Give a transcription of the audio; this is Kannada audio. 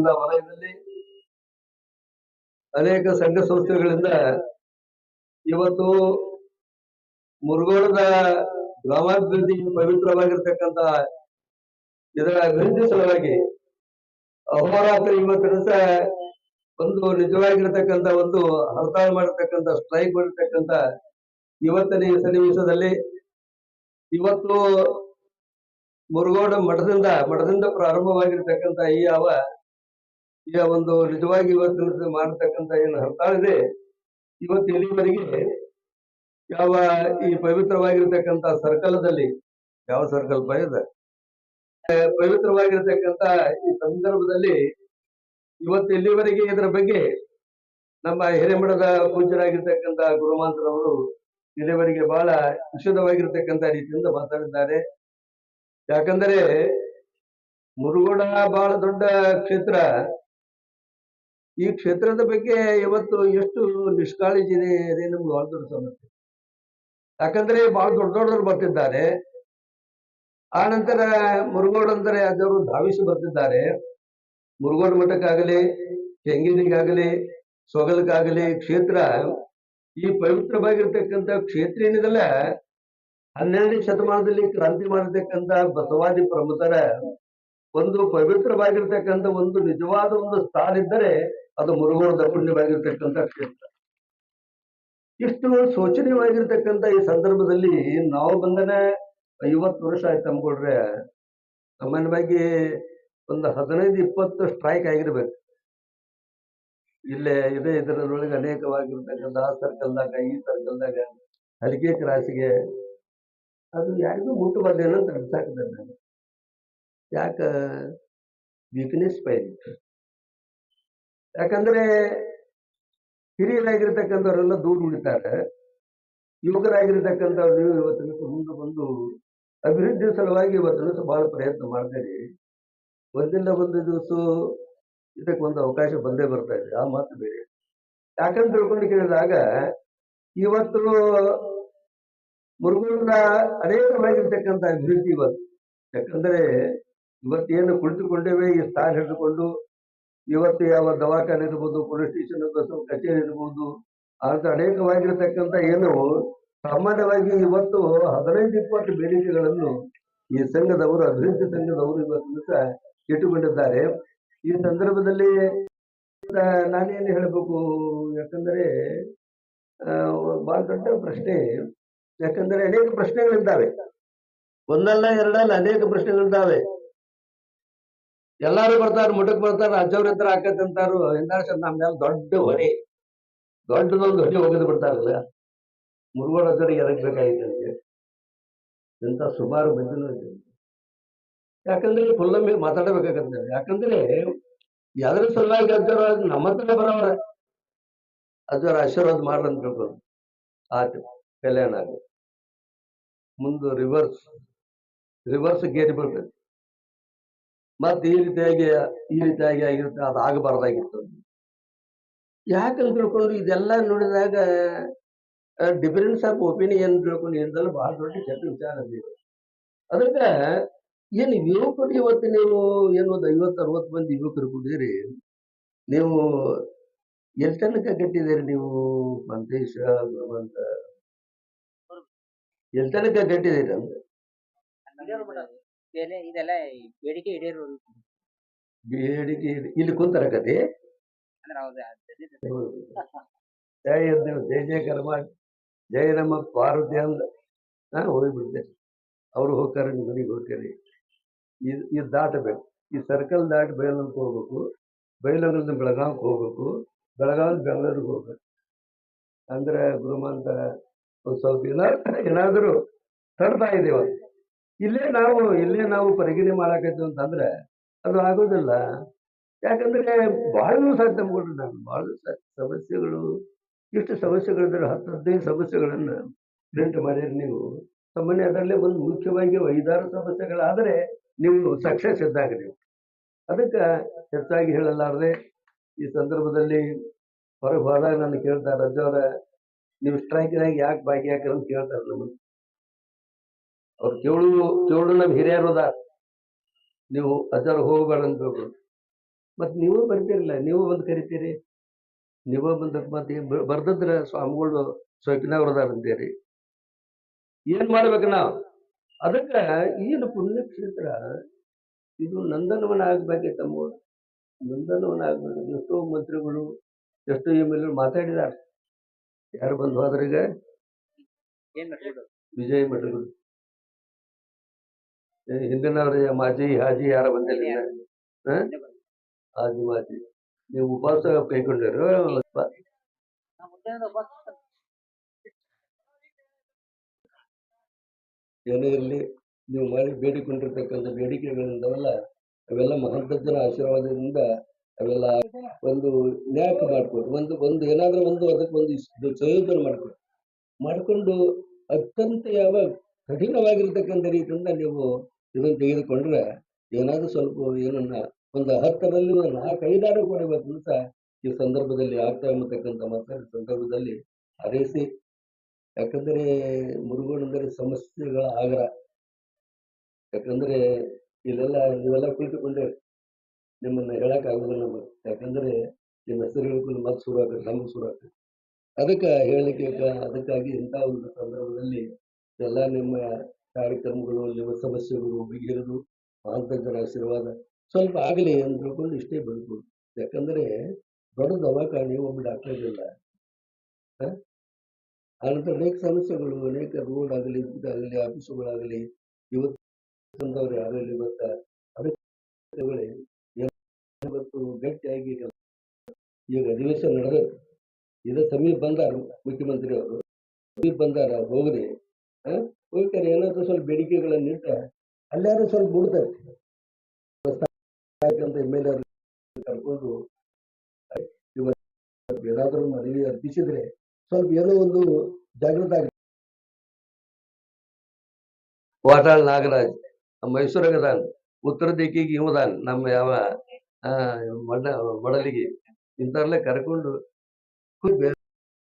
ಇರ್ತಕ್ಕಂಥ ವಲಯದಲ್ಲಿ ಅನೇಕ ಸಂಘ ಸಂಸ್ಥೆಗಳಿಂದ ಇವತ್ತು ಮುರುಗೋಡದ ಗ್ರಾಮಾಭಿವೃದ್ಧಿ ಪವಿತ್ರವಾಗಿರ್ತಕ್ಕಂತ ಇದರ ಅಭಿವೃದ್ಧಿ ಸಲುವಾಗಿ ಅಹೋರಾತ್ರಿ ಇವತ್ತಿನ ದಿವಸ ಒಂದು ನಿಜವಾಗಿರತಕ್ಕಂತ ಒಂದು ಹಡತಾಳ ಮಾಡಿರ್ತಕ್ಕಂತ ಸ್ಟ್ರೈಕ್ ಮಾಡಿರ್ತಕ್ಕಂತ ಇವತ್ತಿನ ಸನ್ನಿವೇಶದಲ್ಲಿ ಇವತ್ತು ಮುರುಗೋಡ ಮಠದಿಂದ ಮಠದಿಂದ ಪ್ರಾರಂಭವಾಗಿರ್ತಕ್ಕಂತ ಈ ಯಾವ ಈ ಒಂದು ನಿಜವಾಗಿ ಇವತ್ತಿನ ಮಾಡತಕ್ಕಂತ ಏನು ಹರ್ತಾಳ ಇದೆ, ಇವತ್ತು ಇಲ್ಲಿವರೆಗೆ ಯಾವ ಈ ಪವಿತ್ರವಾಗಿರ್ತಕ್ಕಂಥ ಸರ್ಕಲ್ದಲ್ಲಿ, ಯಾವ ಸರ್ಕಲ್ ಬಯದ ಪವಿತ್ರವಾಗಿರ್ತಕ್ಕಂತ ಈ ಸಂದರ್ಭದಲ್ಲಿ ಇವತ್ತು ಇಲ್ಲಿವರೆಗೆ ಇದರ ಬಗ್ಗೆ ನಮ್ಮ ಹಿರೇಮಠದ ಪೂಜ್ಯರಾಗಿರ್ತಕ್ಕಂಥ ಗುರುಮಾಂತರವರು ಇಲ್ಲಿವರೆಗೆ ಬಹಳ ವಿಶುದ್ಧವಾಗಿರ್ತಕ್ಕಂಥ ರೀತಿಯಿಂದ ಮಾತಾಡಿದ್ದಾರೆ. ಯಾಕಂದರೆ ಮುರುಗೋಡ ಬಹಳ ದೊಡ್ಡ ಕ್ಷೇತ್ರ ಈ ಕ್ಷೇತ್ರದ ಬಗ್ಗೆ ಇವತ್ತು ಎಷ್ಟು ನಿಷ್ಕಾಳಜಿ ಇದೆ ಅದೇ ನಮ್ಗೆ ಬಹಳ ದೊಡ್ಡ ಸಮಸ್ಯೆ ಯಾಕಂದ್ರೆ ಬಹಳ ದೊಡ್ಡ ದೊಡ್ಡವರು ಬರ್ತಿದ್ದಾರೆ. ಆ ನಂತರ ಮುರುಗೋಡ್ ಅಂದರೆ ಅದವರು ಧಾವಿಸಿ ಬರ್ತಿದ್ದಾರೆ. ಮುರುಗೋಡ್ ಮಠಕ್ಕಾಗಲಿ ತೆಂಗಿನಿಗಾಗಲಿ ಸೊಗಲಕ್ಕಾಗಲಿ ಕ್ಷೇತ್ರ ಈ ಪವಿತ್ರವಾಗಿರ್ತಕ್ಕಂಥ ಕ್ಷೇತ್ರ ಏನಿದೆಲ್ಲ, ಹನ್ನೆರಡನೇ ಶತಮಾನದಲ್ಲಿ ಕ್ರಾಂತಿ ಮಾಡಿರ್ತಕ್ಕಂಥ ಬಸವಾದಿ ಪ್ರಮುಖರ ಒಂದು ಪವಿತ್ರವಾಗಿರ್ತಕ್ಕಂಥ ಒಂದು ನಿಜವಾದ ಒಂದು ಸ್ಥಾನ ಇದ್ದರೆ ಅದು ಮುರುಗೋಣದ ಪುಣ್ಯವಾಗಿರ್ತಕ್ಕಂಥ ಕ್ಷೇತ್ರ. ಇಷ್ಟು ಶೋಚನೀಯವಾಗಿರ್ತಕ್ಕಂಥ ಈ ಸಂದರ್ಭದಲ್ಲಿ ನಾವು ಬಂದನೆ ಐವತ್ತು ವರ್ಷ ಆಯ್ತು ಅನ್ಕೊಡ್ರೆ ಸಾಮಾನ್ಯವಾಗಿ ಒಂದು ಹದಿನೈದು, ಇಪ್ಪತ್ತು ಸ್ಟ್ರೈಕ್ ಆಗಿರ್ಬೇಕು. ಇಲ್ಲೇ ಇದೇ ಇದರೊಳಗೆ ಅನೇಕವಾಗಿರ್ತಕ್ಕಂಥ ಆ ಸರ್ಕಲ್ದಾಗ ಈ ಸರ್ಕಲ್ದಾಗ ಹಲಿಗೆ ಕ್ರಾಸಿಗೆ ಅದು ಯಾರಿಗೂ ಮುಟ್ಟಬಾರ್ದೇನೋ ಅಂತ ಅನ್ಸಾಕಿದ್ದಾರೆ ನಾನು. ಯಾಕ? ವೀಕ್ನೆಸ್ ಪೈನ್ ಯಾಕಂದ್ರೆ ಹಿರಿಯರಾಗಿರ್ತಕ್ಕಂಥವರೆಲ್ಲ ದೂರ ಉಳಿತಾರೆ ಯುವಕರಾಗಿರ್ತಕ್ಕಂಥವ್ರು ನೀವು ಇವತ್ತಿನ ಮುಂದೆ ಬಂದು ಅಭಿವೃದ್ಧಿ ಸಲುವಾಗಿ ಇವತ್ತಿನ ದಿವಸ ಬಹಳ ಪ್ರಯತ್ನ ಮಾಡ್ತೀರಿ. ಒಂದಿಲ್ಲ ಒಂದು ದಿವಸ ಇದಕ್ಕೆ ಒಂದು ಅವಕಾಶ ಬಂದೇ ಬರ್ತಾ ಇದೆ. ಆ ಮಾತು ಬೇರೆ. ಯಾಕಂತ ತಿಳ್ಕೊಂಡು ಕೇಳಿದಾಗ ಇವತ್ತು ಮುರುಗೋಣ ಅನೇಕವಾಗಿರ್ತಕ್ಕಂಥ ಅಭಿವೃದ್ಧಿ ಇವತ್ತು. ಯಾಕಂದ್ರೆ ಇವತ್ತೇನು ಕುಳಿತುಕೊಂಡೇವೆ, ಈ ಸ್ಥಾನ ಹಿಡಿದುಕೊಂಡು ಇವತ್ತು ಯಾವ ದವಾಖಾನೆ ಇರ್ಬೋದು ಪೊಲೀಸ್ ಸ್ಟೇಷನ್ ಕಚೇರಿ ಇರ್ಬೋದು ಅದು ಅನೇಕವಾಗಿರ್ತಕ್ಕಂಥ ಏನು ಸಾಮಾನ್ಯವಾಗಿ ಇವತ್ತು ಹದಿನೈದು, ಇಪ್ಪತ್ತು ಬೇಡಿಕೆಗಳನ್ನು ಈ ಸಂಘದವರು, ಅಭಿವೃದ್ಧಿ ಸಂಘದವರು ಇವತ್ತು ದಿವಸ ಇಟ್ಟುಕೊಂಡಿದ್ದಾರೆ. ಈ ಸಂದರ್ಭದಲ್ಲಿ ನಾನೇನು ಹೇಳಬೇಕು, ಯಾಕಂದ್ರೆ ಬಹಳ ದೊಡ್ಡ ಪ್ರಶ್ನೆ. ಯಾಕಂದ್ರೆ ಅನೇಕ ಪ್ರಶ್ನೆಗಳಿದ್ದಾವೆ. ಒಂದಲ್ಲ ಎರಡಲ್ಲ ಅನೇಕ ಪ್ರಶ್ನೆಗಳಿದ್ದಾವೆ. ಎಲ್ಲಾರು ಬರ್ತಾರ ಮುಟಕ್ ಬರ್ತಾರ ಅಜ್ಜವ್ರ ಹತ್ರ ಆಕತಿ ಅಂತಾರು ಎಂದಾರು ಸರ್ ನಮ್ಮ ಮೇಲೆ ದೊಡ್ಡ ಹೊರೆ. ದೊಡ್ಡದೊಂದು ಹೊರೆ ಹೋಗಿದ್ ಬಿಡ್ತಾರಲ್ಲ. ಮುರುಗೋಡ ಅಜ್ಜರಿಗೆ ಎರಗಬೇಕಾಗಿತ್ತು ಅಂತ. ಎಂತ ಸುಮಾರು ಬಂದಿನ. ಯಾಕಂದ್ರೆ ಮೇಲೆ ಮಾತಾಡಬೇಕಾಗತ್ತೆ. ಯಾಕಂದ್ರೆ ಯಾವ್ದ್ರ ಸಲುವಾಗಿ ಅಜ್ಜರ ನಮ್ಮ ಹತ್ರ ಬರೋರ ಅಜ್ಜರ ಆಶೀರ್ವಾದ ಮಾಡ್ರಿ ಅಂತ ತಿಳ್ಕೊಂಡು ಆಯ್ತು, ಕಲ್ಯಾಣ ಮುಂದೆ ರಿವರ್ಸ್ ರಿವರ್ಸ್ ಗೇರಿ ಬರ್ತೈತಿ ಮತ್ತೆ ಈ ರೀತಿಯಾಗಿ ಈ ರೀತಿಯಾಗಿ ಆಗಿರುತ್ತೆ, ಅದು ಆಗಬಾರ್ದಾಗಿತ್ತು. ಯಾಕಂತ ತಿಳ್ಕೊಂಡು ಇದೆಲ್ಲ ನೋಡಿದಾಗ ಡಿಫರೆನ್ಸ್ ಆಫ್ ಒಪಿನಿಯನ್ ತಿಳ್ಕೊಂಡು ಏನದಲ್ಲ ಬಹಳ ದೊಡ್ಡ ಕೆಟ್ಟ ವಿಚಾರ ಅದು. ಅದಕ್ಕೆ, ಏನು ಯುವಕರು ಇವತ್ತು ನೀವು ಏನು ಒಂದು ಐವತ್ತು, ಅರವತ್ತು ಮಂದಿ ಯುವಕರು ಕೂಡಿರಿ ನೀವು ಎಲ್ಲಿ ತನಕ ಕಟ್ಟಿದ್ದೀರಿ ನೀವು, ಮಂತೇಶ ಎಲ್ಲಿ ತನಕ ಕಟ್ಟಿದ್ದೀರಿ ಅಂತ? ಇದೆಲ್ಲ ಇದೆಲ್ಲ ಬೇಡಿಕೆ ಈಡೇರೋದು ಬೇಡಿಕೆ. ಇಲ್ಲಿ ಕುಂತರ ಕತೆ ಅಂದ್ರೆ ಹೌದು ಅದು- ಜಯ ಎದ್ದೇಳು, ಜಯ ಜಯಕಾರ ಮಾಡಿ ಜಯ ನಮ್ಮ ಪಾರ್ವತಿ ಅಂದ ಹಾ ಹೋಗ್ಬಿಡ್ತೆ ಅವ್ರು ಹೋಗ್ತಾರೆ ನಿಮ್ಮ ಮನೆಗೆ ಹೋಗ್ತಾರೆ. ಇದು ಇದು ದಾಟಬೇಕು. ಈ ಸರ್ಕಲ್ ದಾಟಿ ಬಯಲೂರಿಗೆ ಹೋಗ್ಬೇಕು. ಬಯಲೂರಿಂದ ಬೆಳಗಾವಿಗೆ ಹೋಗ್ಬೇಕು. ಬೆಳಗಾವಿ ಬೆಂಗಳೂರಿಗೆ ಹೋಗ್ಬೇಕು. ಅಂದ್ರೆ ಗುರುಮಂತ ಒಂದು ಸ್ವಲ್ಪ ಏನಾದ್ರು ಏನಾದರೂ ತಡ್ತಾ ಇದೀವ ಇಲ್ಲೇ ನಾವು ಇಲ್ಲೇ ನಾವು ಪರಿಗಣನೆ ಮಾಡಾಕತ್ತೀವಿ ಅಂತಂದ್ರೆ ಅದು ಆಗೋದಿಲ್ಲ. ಯಾಕಂದ್ರೆ ಬಹಳ ದಿವಸ ಆಯ್ತು ನಾನು. ಬಹಳ ದಿವಸ ಸಮಸ್ಯೆಗಳು, ಇಷ್ಟು ಸಮಸ್ಯೆಗಳಿದ್ರೆ ಹತ್ತು, ಹದಿನೈದು ಸಮಸ್ಯೆಗಳನ್ನ ಪ್ರಿಂಟ್ ಮಾಡಿರಿ ನೀವು. ಸಾಮಾನ್ಯ ಅದರಲ್ಲೇ ಒಂದು ಮುಖ್ಯವಾಗಿ ಐದಾರು ಸಮಸ್ಯೆಗಳಾದರೆ ನೀವು ಸಕ್ಸಸ್ ಇದ್ದಾಗ ನೀವು. ಅದಕ್ಕೆ ಹೆಚ್ಚಾಗಿ ಹೇಳಲಾರದೆ, ಈ ಸಂದರ್ಭದಲ್ಲಿ ಹೊರಗೆ ಹೋದಾಗ ನಾನು ಕೇಳ್ತಾರೆ ರಜವರ ನೀವು ಸ್ಟ್ರೈಕ್ನಾಗ ಯಾಕೆ ಭಾಗಿಯಾಕ್ರಿ? ಅಂತ ಕೇಳ್ತಾರೆ ನಮ್ಮನ್ನು. ಅವ್ರು ಕೇಳು ಕೇಳು ನಮ್ಮ ಹಿರಿಯರು ಅದಾರ. ನೀವು ಅಜ್ಜವ್ರು ಹೋಗ್ಬೇಡ ಅಂತ ತಿಳ್ಕೊಂಡು ಮತ್ ನೀವು ಬರ್ತೀರಲ್ಲ ನೀವು ಬಂದು ಕರಿತೀರಿ? ನೀವು ಬಂದ ಮತ್ತೆ ಬರ್ದಿದ್ರ ಸ್ವಾಮಿಗಳು ಸೊಕ್ಕಿನವ್ರು ಅಂತೀರಿ ಏನ್ ಮಾಡ್ಬೇಕು ನಾವು? ಅದಕ್ಕೆ ಏನು ಪುಣ್ಯಕ್ಷೇತ್ರ ಇದು ನಂದನವನ ಆಗ್ಬೇಕೆ ತಮ್ಮ ನಂದನವನ ಆಗ್ಬೇಕು. ಎಷ್ಟೋ ಮಂತ್ರಿಗಳು ಎಷ್ಟೋ ಎಂ ಎಲ್ ಮಾತಾಡಿದಾರೆ. ಯಾರು ಬಂದು ಹೋದ್ರೀಗ? ವಿಜಯ ಮಠಗಳು ಹಿಂದಿನವ್ರ ಮಾಜಿ, ಹಾಜಿ ಯಾರ ಬಂದಿಲ್ಲ? ಹಾಜಿ, ಮಾಜಿ. ನೀವು ಉಪವಾಸ ಕೈಗೊಂಡಿರು ಏನೇ ಇರಲಿ, ನೀವು ಮಾಡಿ ಬೇಡಿಕೊಂಡಿರ್ತಕ್ಕಂಥ ಬೇಡಿಕೆಗಳಿಂದವಲ್ಲ, ಅವೆಲ್ಲ ಮಹಂತಜ್ಜನ ಆಶೀರ್ವಾದದಿಂದ ಅವೆಲ್ಲ ಒಂದು ನ್ಯಾಯ ಮಾಡ್ಕೊಡ್ರಿ ಒಂದು ಒಂದು ಏನಾದ್ರೂ ಒಂದು ಅದಕ್ಕೆ ಒಂದು ಸಂಯೋಜನೆ ಮಾಡ್ಕೊಡು. ಮಾಡಿಕೊಂಡು ಅತ್ಯಂತ ಯಾವ ಕಠಿಣವಾಗಿರ್ತಕ್ಕಂಥ ರೀತಿಯಿಂದ ನೀವು ಇದನ್ನು ತೆಗೆದುಕೊಂಡ್ರೆ ಏನಾದರೂ ಸ್ವಲ್ಪ ಏನನ್ನ ಒಂದು ಹತ್ತರಲ್ಲಿ ಒಂದು ನಾಲ್ಕು ಐದಾರು ಕೊಡಬೇಕು ಅಂತ ಈ ಸಂದರ್ಭದಲ್ಲಿ ಆಗ್ತಾ ಎಂಬತಕ್ಕಂಥ ಮಾತಾಡ ಸಂದರ್ಭದಲ್ಲಿ ಹಾರೈಸಿ. ಯಾಕಂದ್ರೆ ಮುರುಗೋಣಂದರೆ ಸಮಸ್ಯೆಗಳ ಆಗರ. ಯಾಕಂದರೆ ಇಲ್ಲೆಲ್ಲ ನೀವೆಲ್ಲ ಕುಳಿತುಕೊಂಡೆ ನಿಮ್ಮನ್ನು ಹೇಳೋಕ್ಕಾಗೋದಿಲ್ಲ ನಮಗೆ. ಯಾಕಂದ್ರೆ ನಿಮ್ಮ ಹೆಸರು ಮತ್ತೆ ಶುರು ಆಗ್ತದೆ, ನಮಗೆ ಶುರು ಆಗ್ತದೆ. ಅದಕ್ಕೆ ಹೇಳಲಿಕ್ಕೆ ಅದಕ್ಕಾಗಿ ಇಂಥ ಒಂದು ಸಂದರ್ಭದಲ್ಲಿ ಎಲ್ಲ ನಿಮ್ಮ ಕಾರ್ಯಕ್ರಮಗಳು ನಿಮ್ಮ ಸಮಸ್ಯೆಗಳು ಬಗೆಹರಿದು ಮಹಾಂತಂಕರ ಆಶೀರ್ವಾದ ಸ್ವಲ್ಪ ಆಗಲಿ ಅಂತ ತಿಳ್ಕೊಂಡು ಇಷ್ಟೇ ಬದುಕು ಯಾಕಂದರೆ ದೊಡ್ಡ ದವಾಖಾನೆ ಒಬ್ಬ ಡಾಕ್ಟರ್ ಇಲ್ಲ ಆನಂತರ ಅನೇಕ ಸಮಸ್ಯೆಗಳು, ಅನೇಕ ರೋಡ್ ಆಗಲಿ, ಇದಾಗಲಿ, ಆಫೀಸುಗಳಾಗಲಿ, ಇವತ್ತು ಆಗಲಿ ಇವತ್ತ ಅದಕ್ಕೆ ಗಟ್ಟಿಯಾಗಿ ಈಗ ಅಧಿವೇಶನ ನಡೆದ ಇದು ಸಮೀಪ ಬಂದಾರ ಮುಖ್ಯಮಂತ್ರಿ ಅವರು ಸಮೀಪ ಬಂದಾರ, ಹೋಗ್ರಿ. ಹೋಗ್ತಾರೆ ಏನಾದರೂ ಸ್ವಲ್ಪ ಬೇಡಿಕೆಗಳನ್ನ ಇಟ್ಟ ಅಲ್ಲಾದ್ರೂ ಸ್ವಲ್ಪ ಬಿಡ್ತಾರೆ ಯಾಕಂತ ಎಂ ಎಲ್ ಕರ್ಕೊಂಡು ಇವತ್ತು ಏನಾದ್ರೂ ಮನವಿ ಅರ್ಪಿಸಿದ್ರೆ ಸ್ವಲ್ಪ ಏನೋ ಒಂದು ಜಾಗೃತ ಆಗ ವಾಟಾಳ್ ನಾಗರಾಜ್ ಮೈಸೂರಾಗದಾನ ಉತ್ತರ ದಿಕ್ಕಿಗೆ ಇವದಾನ ನಮ್ಮ ಯಾವ ಮಡ ಮಡಲಿಗೆ ಇಂಥವ್ರಲ್ಲೇ ಕರ್ಕೊಂಡು